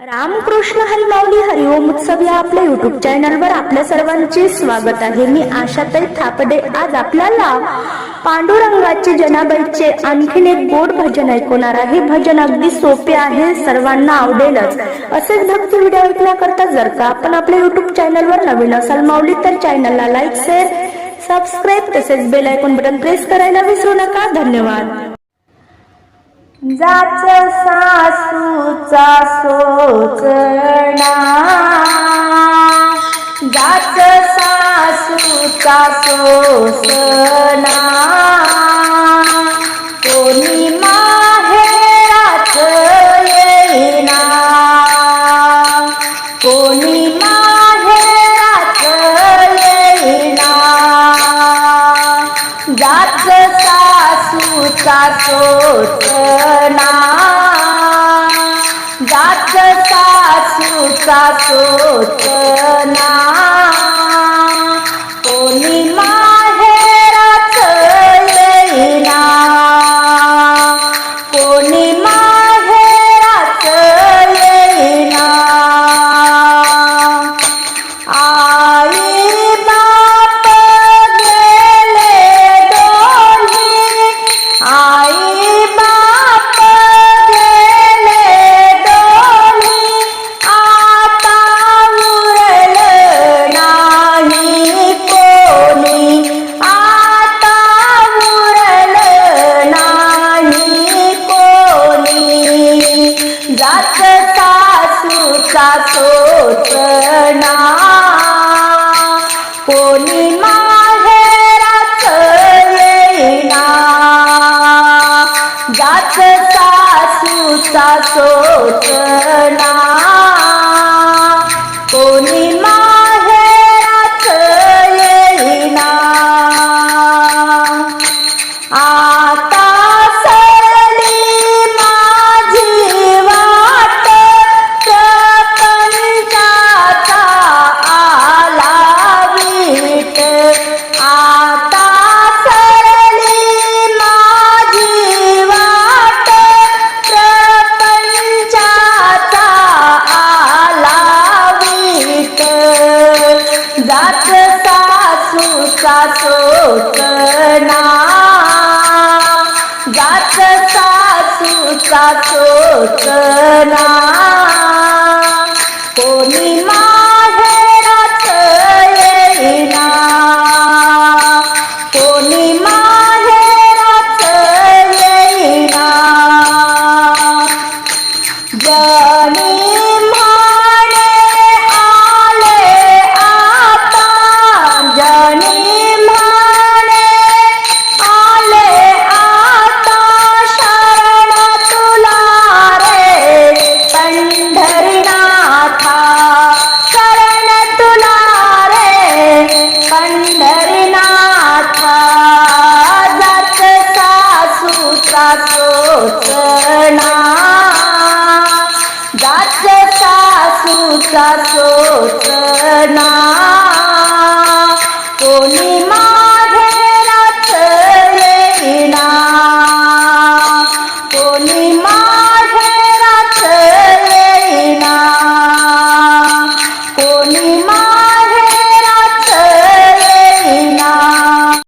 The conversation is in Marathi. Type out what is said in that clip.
रामकृष्ण हरिमाऊली हरिओम उत्सव या आपल्या युट्यूब चॅनलवर आपल्या सर्वांचे स्वागत आहे. मी आशाताई थापडे. आज आपल्याला पांडुरंगाचे जनाबाईचे आणखीन एक गोड भजन ऐकवणार आहे. भजन अगदी सोपे आहे सर्वांना आवडेलच. असेच भक्ती व्हिडिओ ऐकण्याकरता जर का आपण आपल्या युट्यूब चॅनलवर नवीन असाल माऊली तर चॅनलला लाईक शेअर सबस्क्राईब तसेच बेल आयकॉन बटन प्रेस करायला विसरू नका. धन्यवाद. जाच सासूचा सोचना. जाच सासूचा सोसना जात सासूचा सोचना जात सासूचा सोचना कोणी माहेराच येईना. जात सासूचा सोचना कोणी सासूचा सोचना जात सासूचा सोचना कोणी मा सोचना जात सासूचा सोचना कोणी मा